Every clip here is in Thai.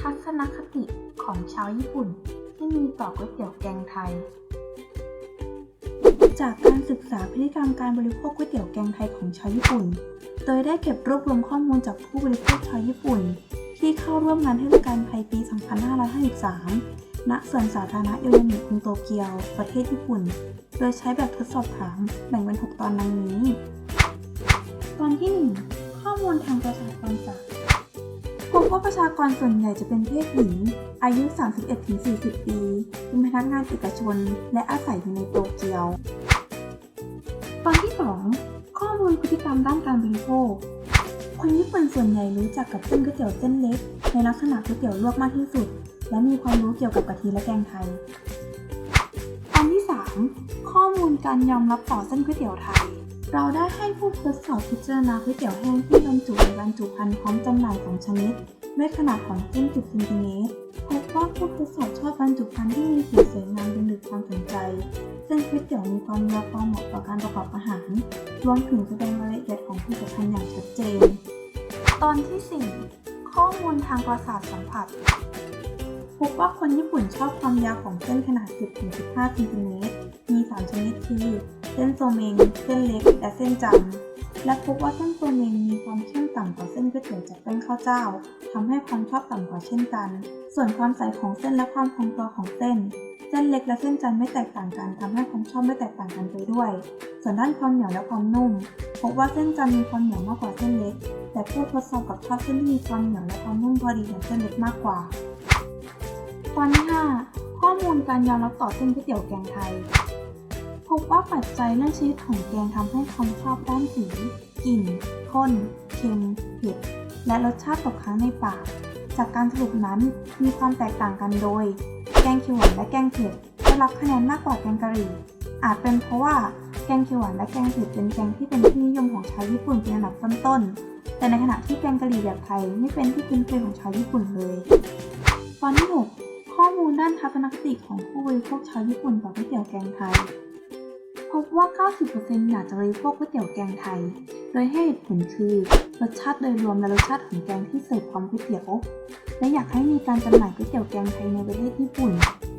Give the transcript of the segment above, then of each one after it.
ทัศนคติของชาวญี่ปุ่นที่มีต่อก๋วยเตี๋ยวแกงไทย จากการศึกษาพฤติกรรมการบริโภคก๋วยเตี๋ยวแกงไทยของชาวญี่ปุ่น โดยได้เก็บรวบรวมข้อมูลจากผู้บริโภคชาวญี่ปุ่น ที่เข้าร่วมงานเทศกาลไทยปี 2553 ณ สวนสาธารณะโยโยมิกรุงโตเกียว ประเทศญี่ปุ่น โดยใช้แบบทดสอบถามแบ่งเป็น 6 ตอนดังนี้ ตอนที่ 1 ข้อมูลทางประชากรศาสตร์ พบว่าประชากรส่วนใหญ่จะเป็นเพศหญิง อายุ 31-40 ปี เป็นพนักงานเอกชน และอาศัยอยู่ในโตเกียว ตอนที่ 2 ข้อมูลพฤติกรรมด้านการบริโภค คนญี่ปุ่นส่วนใหญ่รู้จักกับเส้นก๋วยเตี๋ยวเส้นเล็ก ในลักษณะก๋วยเตี๋ยวลวกมากที่สุด และมีความรู้เกี่ยวกับกะทิและแกงไทย ตอนที่ 3 ข้อมูลการยอมรับต่อเส้นก๋วยเตี๋ยวไทย เราได้ให้ผู้ทดสอบพิจารณาก๋วยเตี๋ยวแห้งที่บรรจุในบรรจุภัณฑ์พร้อมจำหน่ายสองชนิด ด้วยขนาดของเส้น10เซนติเมตรพบว่าผู้ทดสอบชอบบรรจุภัณฑ์ที่มีสีสวยงามดึงดูดความสนใจ เส้นก๋วยเตี๋ยวมีความยาวความเหมาะต่อการประกอบอาหาร รวมถึงแสดงรายละเอียดของผลิตภัณฑ์อย่างชัดเจน ตอนที่ 4 ข้อมูลทางประสาทสัมผัส พบว่าคนญี่ปุ่นชอบความยาวของเส้นขนาด 10-15เซนติเมตร มี 3 ชนิดคือเส้นโซเมง เส้นเล็ก และเส้นจันและพบว่าเส้นโซเมงมีความเข้มต่ำกว่าเส้นก๋วยเตี๋ยวจากแป้งข้าวเจ้าทำให้ความชอบต่ำกว่าเช่นกัน ส่วนความใสของเส้นและความคงตัวของเส้น เส้นเล็กและเส้นจันไม่แตกต่างกันทำให้ความชอบไม่แตกต่างกันไปด้วย ส่วนด้านความเหนียวและความนุ่ม พบว่าเส้นจันมีความเหนียวมากกว่าเส้นเล็ก แต่ผู้ทดสอบกับชอบเส้นที่มีความเหนียวและความนุ่มพอดีของเส้นเล็กมากกว่าตอนที่5 ข้อมูลการยอมรับต่อเส้นก๋วยเตี๋ยวแกงไทย พบว่าปัจจัยเรื่องชนิดของแกงทำให้ความชอบด้านสีกลิ่นข้นเค็มเผ็ดและรสชาติตกค้างในปาก จากการสรุปนั้นมีความแตกต่างกันโดย แกงเขียวหวานและแกงเผ็ดได้รับคะแนนมากกว่าแกงกะหรี่ อาจเป็นเพราะว่าแกงเขียวหวานและแกงเผ็ดเป็นแกงที่เป็นที่นิยมของชาวญี่ปุ่นเป็นอันดับต้นๆแต่ในขณะที่แกงกะหรี่แบบไทยไม่เป็นที่คุ้นเคยของชาวญี่ปุ่นเลยตอนที่ 6 ข้อมูลด้านทัศนคติของผู้บริโภคชาวญี่ปุ่นต่อก๋วยเตี๋ยวแกงไทย พบว่า 90%อยากจะบริโภคก๋วยเตี๋ยวแกงไทย โดยให้เหตุผลคือรสชาติโดยรวมและรสชาติของแกงที่เสิร์ฟพร้อมก๋วยเตี๋ยว และอยากให้มีการจำหน่ายก๋วยเตี๋ยวแกงไทยในประเทศญี่ปุ่น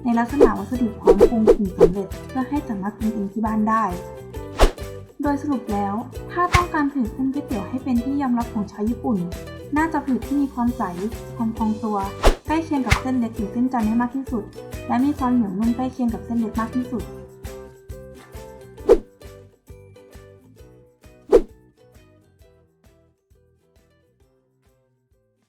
ในลักษณะวัสดุพร้อมปรุงถึงสำเร็จ เพื่อให้สามารถกินเองที่บ้านได้ โดยสรุปแล้ว ถ้าต้องการผลิตเส้นก๋วยเตี๋ยวให้เป็นที่ยอมรับของชาวญี่ปุ่น น่าจะผลิตที่มีความใส ความพองตัว ใกล้เคียงกับเส้นเล็กหรือเส้นจันทร์ให้มากที่สุด และมีความเหนียวนุ่มใกล้เคียงกับเส้นเล็กมากที่สุด